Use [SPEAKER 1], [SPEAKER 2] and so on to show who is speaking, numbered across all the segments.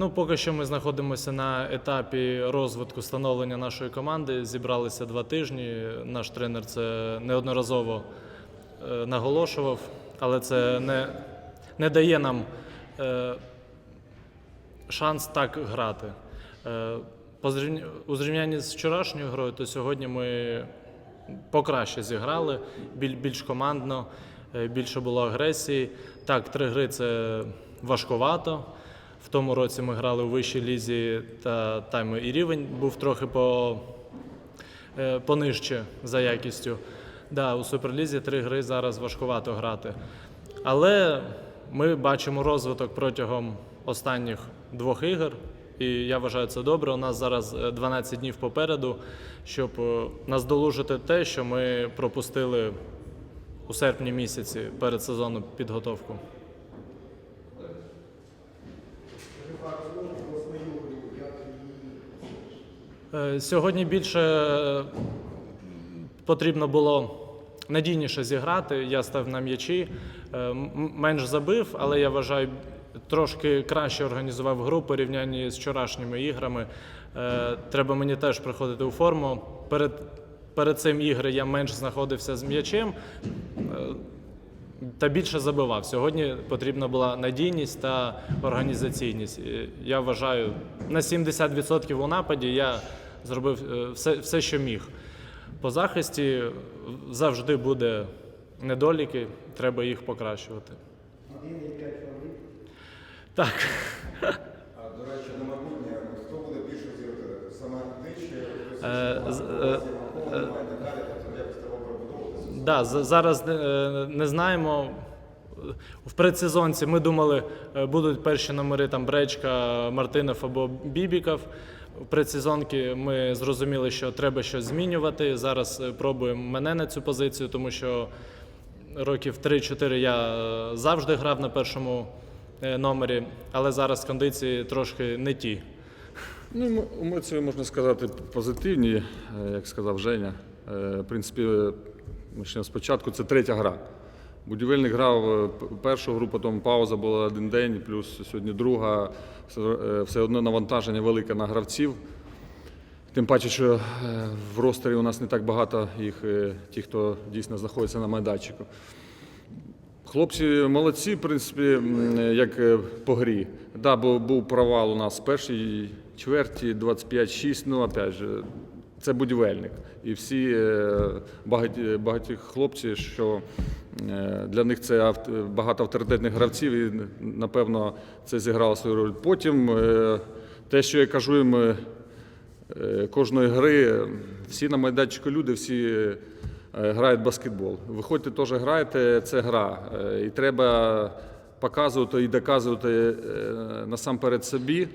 [SPEAKER 1] Ну, поки що ми знаходимося на етапі розвитку становлення нашої команди. Зібралися два тижні. Наш тренер це неодноразово е, наголошував, але це не, не дає нам е, шанс так грати. Е, у зрівнянні з вчорашньою грою, то сьогодні ми покраще зіграли, біль- більш командно, е, більше було агресії. Так, три гри це важкувато. В тому році ми грали у вищій лізі, та там і рівень був трохи по, е, понижче за якістю. Да, у Суперлізі три гри зараз важкувато грати. Але ми бачимо розвиток протягом останніх двох ігор. І я вважаю це добре. У нас зараз е, 12 днів попереду, щоб е, наздолужити те, що ми пропустили у серпні місяці перед сезоном підготовку. Е, Сьогодні більше е, потрібно було надійніше зіграти. Я став на м'ячі, е, менш забив, але я вважаю, трошки краще організував гру порівнянні з вчорашніми іграми. Треба мені теж приходити у форму. Перед, перед цим ігри я менш знаходився з м'ячем. Е, Та більше забивав. Сьогодні потрібна була надійність та організаційність. Я вважаю, на 70% у нападі я зробив е, все, все, що міг. По захисті завжди буде недоліки, треба їх покращувати. Так.
[SPEAKER 2] До речі, на майбутнє, хто буде більше зірка? Саме ти чи хтось
[SPEAKER 1] Е,
[SPEAKER 2] інший?
[SPEAKER 1] з-
[SPEAKER 2] Можливо,
[SPEAKER 1] е,
[SPEAKER 2] у вас є Микола, немає і так далі, тобто якось треба пробудовуватися.
[SPEAKER 1] Да, зараз е, не знаємо. В предсезонці ми думали, е, будуть перші номери там Бречка, Мартинов або Бібіков. В предсезонці ми зрозуміли, що треба щось змінювати. Зараз е, пробуємо мене на цю позицію, тому що років 3-4 я завжди грав на першому номері, але зараз кондиції трошки не ті.
[SPEAKER 3] Ну, ем- емоції, можна сказати, позитивні, як сказав Женя. В принципі, ми ще спочатку це третя гра. Будівельник грав е, першу гру, потім пауза була один день, плюс сьогодні друга. Все- е, одно навантаження велике на гравців. Тим паче, що е, в ростері у нас не так багато їх, ті, хто дійсно знаходиться на майданчику. Хлопці молодці, в принципі, як по грі. Да, бо був провал у нас в першій чверті 25-6, ну опять же, це будівельник. І всі е, багаті, багаті хлопці, що е, для них це багато авторитетних гравців, і напевно це зіграло свою роль. Потім е, те, що я кажу їм кожної гри, всі на майданчику люди, всі грають баскетбол. Виходьте теж граєте, це гра. І треба показувати і доказувати насамперед собі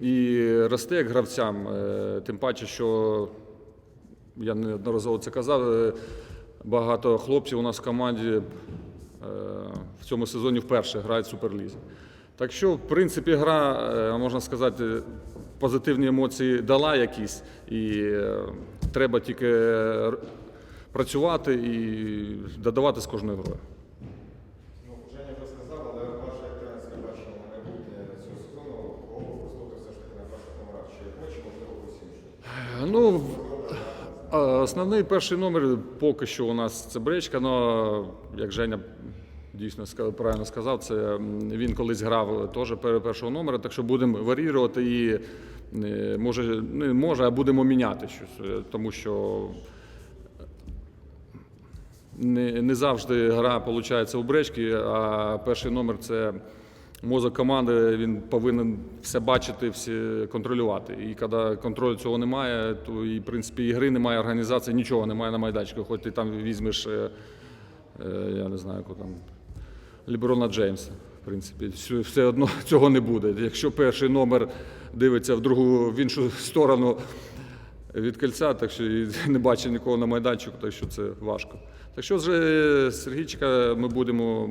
[SPEAKER 3] і рости як гравцям. Е, Тим паче, що я неодноразово це казав. е, Багато хлопців у нас в команді е, в цьому сезоні вперше грають в Суперлізі. Так що, в принципі, гра, можна сказати, позитивні емоції дала якісь, і треба тільки працювати і додавати з кожною грою.
[SPEAKER 2] Ну, Женя вже сказав, але ваше як тренерське бачення на майбутнє цього сезону, кого використовувати все ж таки на перших номерах? Чи Коч, можливо, хтось інший?
[SPEAKER 3] Ну, а, основний перший номер поки що у нас це бречка, але як Женя дійсно правильно сказав, це він колись грав теж першого номера, так що будемо варіювати і е, може, не може, а будемо міняти щось, е, тому що не, не завжди гра виходить у бречки, а перший номер це мозок команди, він повинен все бачити, все контролювати. І коли контролю цього немає, то і в принципі і гри немає, організації, нічого немає на майданчику. Хоч ти там візьмеш, е, е, я не знаю, кого там, Ліброна Джеймса. В принципі, все одно цього не буде. Якщо перший номер дивиться в другу в іншу сторону від кільця, так що і не бачить нікого на майданчику, так що це важко. Так що вже Сергійчика ми будемо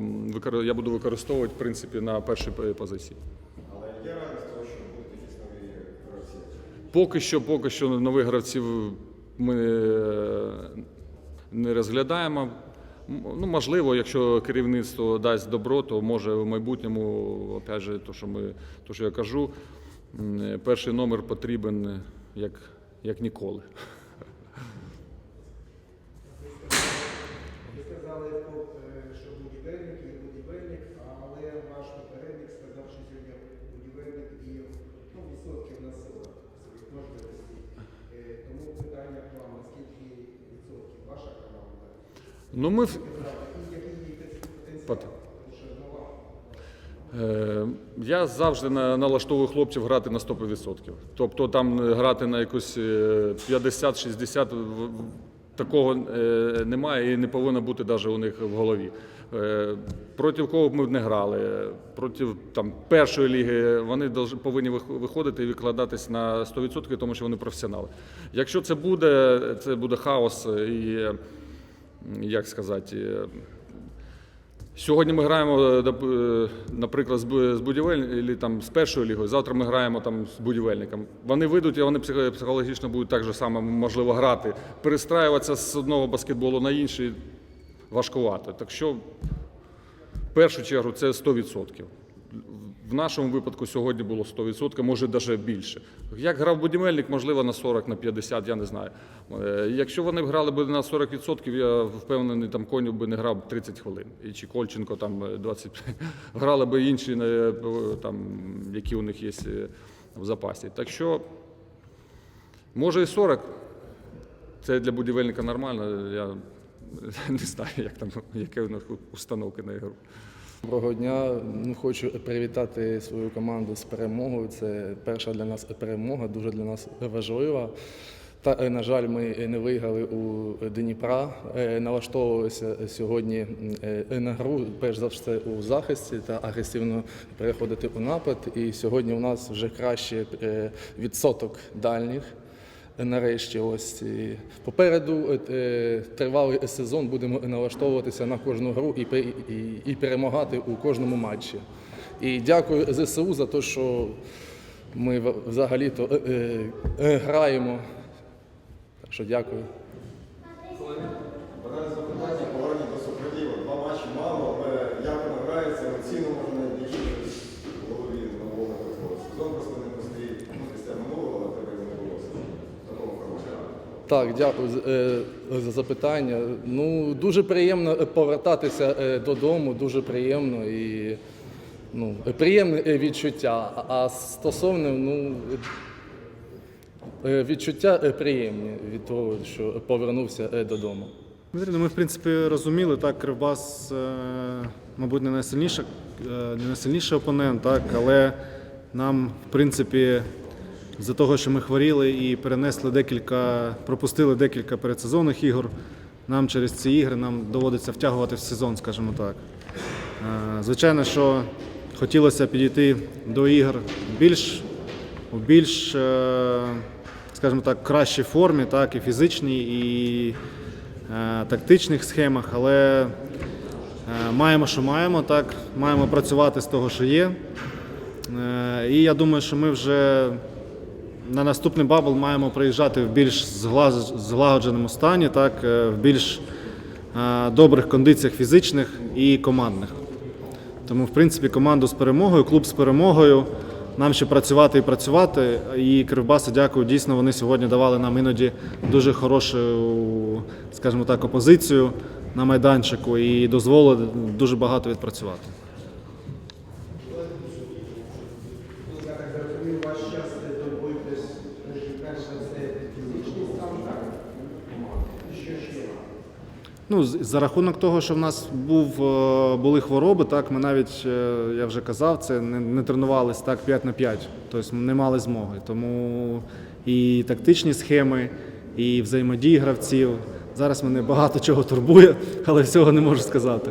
[SPEAKER 3] я буду використовувати в принципі на першій позиції.
[SPEAKER 2] Але є реальність того, що будуть якісь нові гравці?
[SPEAKER 3] Поки що, поки що нових гравців ми е, не розглядаємо. Ну, можливо, якщо керівництво дасть добро, то може в майбутньому, опять же, то, що, ми, то, що я кажу, перший номер потрібен е, як, як ніколи.
[SPEAKER 4] Ви сказали, е, що будівельник і будівельник, але ваш попередник сказав, що сьогодні будівельник і ну, відсотків на село своїх можливостей. Е, Тому питання к вам, наскільки відсотків ваша команда?
[SPEAKER 3] Ну, ми, в-
[SPEAKER 4] І який її потенціал?
[SPEAKER 3] Пот-
[SPEAKER 4] Тому що нова.
[SPEAKER 3] Е, Я завжди на- налаштовую хлопців грати на 100%. Тобто там е, грати на якусь е, 50-60 в- в- такого е, немає і не повинно бути навіть у них в голові. Е, Проти кого б ми не грали, проти там, першої ліги вони повинні вих- виходити і викладатись на 100%, тому що вони професіонали. Якщо це буде, це буде хаос і, е, як сказати, е, Сьогодні ми граємо, е, е, наприклад, з будівель... там, з першою лігою. Завтра ми граємо там з будівельником. Вони вийдуть і вони психологічно будуть так же само можливо грати. Перестраюватися з одного баскетболу на інший важкувато. Так що, в першу чергу, це 100%. В нашому випадку сьогодні було 100%, може навіть більше. Як грав будівельник, можливо, на 40, на 50, я не знаю. Е, Якщо вони б грали б на 40%, я впевнений, там коню би не грав 30 хвилин. І чи Кольченко там е, 25. Грали б інші, е, там, які у них є е, в запасі. Так що, може і 40. Це для будівельника нормально. Я не знаю, як там, яке у них установки на ігру.
[SPEAKER 5] Доброго дня. Ну, хочу привітати свою команду з перемогою. Це перша для нас перемога, дуже для нас важлива. Та, е, на жаль, ми не виграли у Дніпра. Е, Налаштовувалися сьогодні е, на гру, перш за все, у захисті та агресивно переходити у напад. І сьогодні у нас вже краще відсоток дальніх. Нарешті, ось попереду е, тривалий сезон. Будемо налаштовуватися на кожну гру і, і, перемагати у кожному матчі. І дякую ЗСУ за те, що ми взагалі-то е, е, е, граємо. Так що дякую.
[SPEAKER 2] Два матчі мало, але як воно грається, емоційно можна найбільше в голові нового такого. Сезон просто не простий ну, після минулого, але тебе не було. Такого хорошого.
[SPEAKER 5] Так, дякую е, за запитання. Ну, дуже приємно е, повертатися е, додому, дуже приємно і ну, приємне відчуття. А- стосовно ну, відчуття приємні від того, що повернувся додому.
[SPEAKER 6] Ну, ми в принципі розуміли, так, Кривбас, мабуть, не найсильніша, е, не найсильніший опонент, так, але нам, в принципі, за того, що ми хворіли і перенесли декілька, пропустили декілька передсезонних ігор, нам через ці ігри нам доводиться втягувати в сезон, скажімо так. Е, Звичайно, що хотілося підійти до ігор більш у більш, е, скажімо так, кращій формі, так, і фізичній, і е, тактичних схемах, але маємо, що маємо, так, маємо працювати з того, що є. І я думаю, що ми вже на наступний бабл маємо приїжджати в більш злагодженому стані, так, е, в більш е, добрих кондиціях фізичних і командних. Тому, в принципі, команду з перемогою, клуб з перемогою. Нам ще працювати і працювати. І Кривбасу, дякую. Дійсно, вони сьогодні давали нам іноді дуже хорошу, скажімо так, опозицію на майданчику і дозволили дуже багато відпрацювати.
[SPEAKER 4] Я так зрозумів, ваш час добув десь перше це фізичний стан, так? І що ще?
[SPEAKER 6] Ну, за рахунок того, що в нас був, е, були хвороби, так, ми навіть, е, я вже казав, це не, не тренувалися так 5 на 5, тобто не мали змоги. Тому і тактичні схеми, і взаємодії гравців. Зараз мене багато чого турбує, але всього не можу сказати.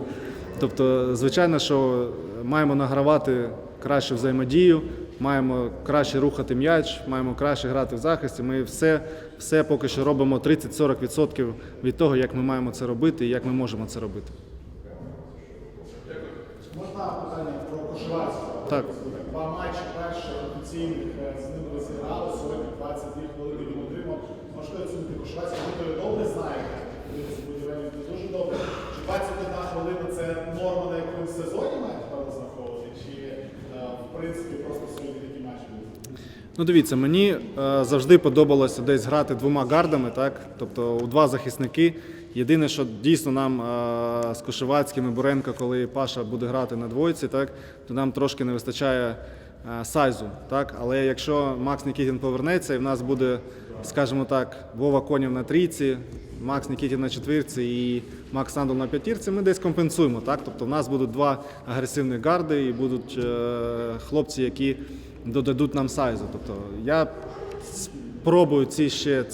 [SPEAKER 6] Тобто, звичайно, що маємо награвати кращу взаємодію, маємо краще рухати м'яч, маємо краще грати в захисті. Ми все, все поки що робимо 30-40% від того, як ми маємо це робити і як ми можемо це робити.
[SPEAKER 7] Можна питання про Кошевацького?
[SPEAKER 6] Так.
[SPEAKER 7] Два матчі перші офіційних е, з ним розіграли, сьогодні 22 хвилини він отримав. Можете оцінити Кошевацького, ви його добре знаєте. дивитися будівельник не дуже добре. Чи 21 хвилина це норма, на яку він в сезоні має певно знаходити, чи е, в принципі просто сьогодні такі матчі будуть?
[SPEAKER 6] Ну, дивіться, мені е, завжди подобалося десь грати двома гардами, так? тобто у два захисники. Єдине, що дійсно нам е, з Кошевацьким і Буренко, коли Паша буде грати на двойці, так, то нам трошки не вистачає е, сайзу. Так? Але якщо Макс Нікітін повернеться і в нас буде, скажімо так, Вова Конів на трійці, Макс Нікітін на четвірці і Макс Сандл на п'ятірці, ми десь компенсуємо. Так? Тобто в нас будуть два агресивних гарди і будуть хлопці, які додадуть нам сайзу. Тобто я спробую ці ще,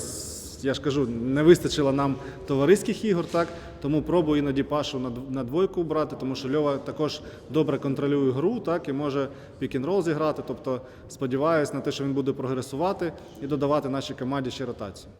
[SPEAKER 6] я ж кажу, не вистачило нам товариських ігор, так? Тому пробую іноді Пашу на, на двойку брати, тому що Льова також добре контролює гру, так, і може пік-н-рол зіграти. Тобто сподіваюся на те, що він буде прогресувати і додавати нашій команді ще ротацію.